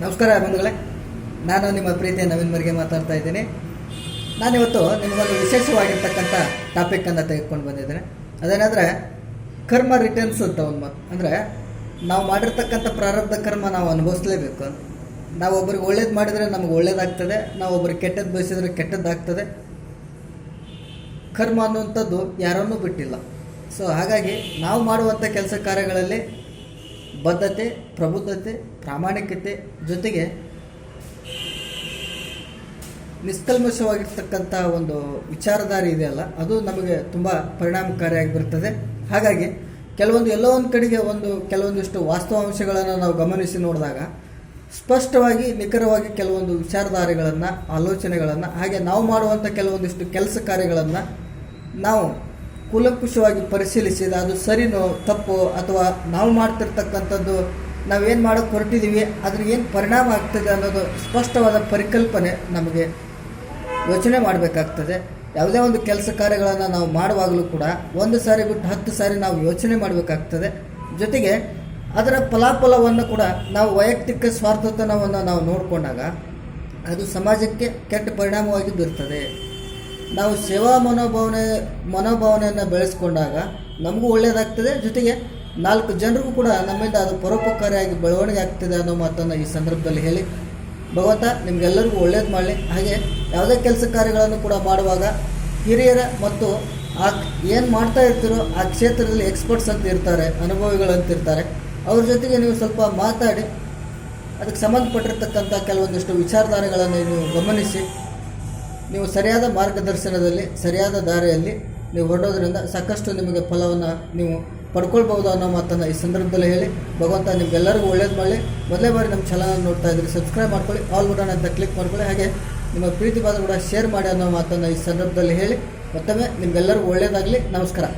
ನಮಸ್ಕಾರ ಬಂಧುಗಳೇ. ನಾನು ನಿಮ್ಮ ಪ್ರೀತಿಯ ನವೀನ್ ಮರಿಗೆ ಮಾತಾಡ್ತಾ ಇದ್ದೀನಿ. ನಾನಿವತ್ತು ನಿಮಗೊಂದು ವಿಶೇಷವಾಗಿರ್ತಕ್ಕಂಥ ಟಾಪಿಕ್ಕನ್ನು ತೆಗೆದುಕೊಂಡು ಬಂದಿದ್ದೇನೆ. ಅದೇನೆಂದರೆ, ಕರ್ಮ ರಿಟರ್ನ್ಸ್ ಅಂತ ಒಂದು ಮಾತು. ಅಂದರೆ, ನಾವು ಮಾಡಿರ್ತಕ್ಕಂಥ ಪ್ರಾರಬ್ಧ ಕರ್ಮ ನಾವು ಅನುಭವಿಸ್ಲೇಬೇಕು ನಾವು ಒಬ್ರಿಗೆ ಒಳ್ಳೇದು ಮಾಡಿದರೆ ನಮಗೆ ಒಳ್ಳೇದಾಗ್ತದೆ, ನಾವು ಒಬ್ರಿಗೆ ಕೆಟ್ಟದ್ದು ಬಯಸಿದ್ರೆ ಕೆಟ್ಟದ್ದಾಗ್ತದೆ. ಕರ್ಮ ಅನ್ನುವಂಥದ್ದು ಯಾರನ್ನೂ ಬಿಟ್ಟಿಲ್ಲ. ಸೊ ಹಾಗಾಗಿ ನಾವು ಮಾಡುವಂಥ ಕೆಲಸ ಕಾರ್ಯಗಳಲ್ಲಿ ಬದ್ಧತೆ, ಪ್ರಬುದ್ಧತೆ, ಪ್ರಾಮಾಣಿಕತೆ ಜೊತೆಗೆ ನಿಷ್ಕಲ್ಮಶವಾಗಿರ್ತಕ್ಕಂಥ ಒಂದು ವಿಚಾರಧಾರೆ ಇದೆಯಲ್ಲ ಅದು ನಮಗೆ ತುಂಬ ಪರಿಣಾಮಕಾರಿಯಾಗಿ ಬರ್ತದೆ ಹಾಗಾಗಿ ಕೆಲವೊಂದು ಎಲ್ಲೋ ಒಂದು ಕಡೆಗೆ ಒಂದು, ಕೆಲವೊಂದಿಷ್ಟು ವಾಸ್ತವಾಂಶಗಳನ್ನು ನಾವು ಗಮನಿಸಿ ನೋಡಿದಾಗ ಸ್ಪಷ್ಟವಾಗಿ, ನಿಖರವಾಗಿ ಕೆಲವೊಂದು ವಿಚಾರಧಾರೆಗಳನ್ನು, ಆಲೋಚನೆಗಳನ್ನು, ಹಾಗೆ ನಾವು ಮಾಡುವಂಥ ಕೆಲವೊಂದಿಷ್ಟು ಕೆಲಸ ಕಾರ್ಯಗಳನ್ನು ನಾವು ಕೂಲಂಕುಷವಾಗಿ ಪರಿಶೀಲಿಸಿದ ಅದು ಸರಿನೋ, ತಪ್ಪು ಅಥವಾ ನಾವು ಮಾಡ್ತಿರ್ತಕ್ಕಂಥದ್ದು ನಾವೇನು ಮಾಡೋಕ್ಕೆ ಹೊರಟಿದ್ದೀವಿ ಅದ್ರ ಏನು ಪರಿಣಾಮ ಆಗ್ತದೆ ಅನ್ನೋದು ಸ್ಪಷ್ಟವಾದ ಪರಿಕಲ್ಪನೆ ನಮಗೆ ಯೋಚನೆ ಮಾಡಬೇಕಾಗ್ತದೆ. ಯಾವುದೇ ಒಂದು ಕೆಲಸ ಕಾರ್ಯಗಳನ್ನು ನಾವು ಮಾಡುವಾಗಲೂ ಕೂಡ ಒಂದು ಸಾರಿ ಬಿಟ್ಟು ಹತ್ತು ಸಾರಿ ನಾವು ಯೋಚನೆ ಮಾಡಬೇಕಾಗ್ತದೆ. ಜೊತೆಗೆ ಅದರ ಫಲಾಫಲವನ್ನು ಕೂಡ ನಾವು ವೈಯಕ್ತಿಕ ಸ್ವಾರ್ಥತನವನ್ನು ನಾವು ನೋಡಿಕೊಂಡಾಗ ಅದು ಸಮಾಜಕ್ಕೆ ಕೆಟ್ಟ ಪರಿಣಾಮವಾಗಿ ಬೀರ್ತದೆ. ನಾವು ಸೇವಾ ಮನೋಭಾವನೆ, ಮನೋಭಾವನೆಯನ್ನು ಬೆಳೆಸ್ಕೊಂಡಾಗ ನಮಗೂ ಒಳ್ಳೆಯದಾಗ್ತದೆ ಜೊತೆಗೆ ನಾಲ್ಕು ಜನರಿಗೂ ಕೂಡ ನಮ್ಮಿಂದ ಅದು ಪರೋಪಕಾರಿಯಾಗಿ ಬೆಳವಣಿಗೆ ಆಗ್ತದೆ ಅನ್ನೋ ಮಾತನ್ನು ಈ ಸಂದರ್ಭದಲ್ಲಿ ಹೇಳಿ. ಭಗವಂತ, ನಿಮಗೆಲ್ಲರಿಗೂ ಒಳ್ಳೇದು ಮಾಡಲಿ. ಹಾಗೆ ಯಾವುದೇ ಕೆಲಸ ಕಾರ್ಯಗಳನ್ನು ಕೂಡ ಮಾಡುವಾಗ ಹಿರಿಯರ ಮತ್ತು ಆ ಏನು ಮಾಡ್ತಾ ಇರ್ತೀರೋ ಆ ಕ್ಷೇತ್ರದಲ್ಲಿ ಎಕ್ಸ್ಪರ್ಟ್ಸ್ ಅಂತ ಇರ್ತಾರೆ, ಅನುಭವಿಗಳು ಅಂತ ಇರ್ತಾರೆ. ಅವ್ರ ಜೊತೆಗೆ ನೀವು ಸ್ವಲ್ಪ ಮಾತಾಡಿ, ಅದಕ್ಕೆ ಸಂಬಂಧಪಟ್ಟಿರ್ತಕ್ಕಂಥ ಕೆಲವೊಂದಿಷ್ಟು ವಿಚಾರಧಾರೆಗಳನ್ನು ನೀವು ಗಮನಿಸಿ. ನೀವು ಸರಿಯಾದ ಮಾರ್ಗದರ್ಶನದಲ್ಲಿ, ಸರಿಯಾದ ದಾರಿಯಲ್ಲಿ ನೀವು ಹೊರಡೋದ್ರಿಂದ ಸಾಕಷ್ಟು ನಿಮಗೆ ಫಲವನ್ನು ನೀವು ಪಡ್ಕೊಳ್ಬೋದು ಅನ್ನೋ ಮಾತನ್ನು ಈ ಸಂದರ್ಭದಲ್ಲಿ ಹೇಳಿ. ಭಗವಂತ ನಿಮ್ಗೆಲ್ಲರಿಗೂ ಒಳ್ಳೇದು ಮಾಡಲಿ. ಮೊದಲೇ ಬಾರಿ ನಮ್ಮ ಚಾನಲ್ ನೋಡ್ತಾ ಇದ್ರಿ ಸಬ್ಸ್ಕ್ರೈಬ್ ಮಾಡ್ಕೊಳ್ಳಿ ಆಲ್ ಬಟನ್ ಅಂತ ಕ್ಲಿಕ್ ಮಾಡ್ಕೊಳ್ಳಿ, ಹಾಗೆ ನಿಮ್ಮ ಪ್ರೀತಿ ಪಾತ್ರ ಕೂಡ ಶೇರ್ ಮಾಡಿ ಅನ್ನೋ ಮಾತನ್ನು ಈ ಸಂದರ್ಭದಲ್ಲಿ ಹೇಳಿ. ಮತ್ತೊಮ್ಮೆ ನಿಮಗೆಲ್ಲರಿಗೂ ಒಳ್ಳೆಯದಾಗಲಿ ನಮಸ್ಕಾರ.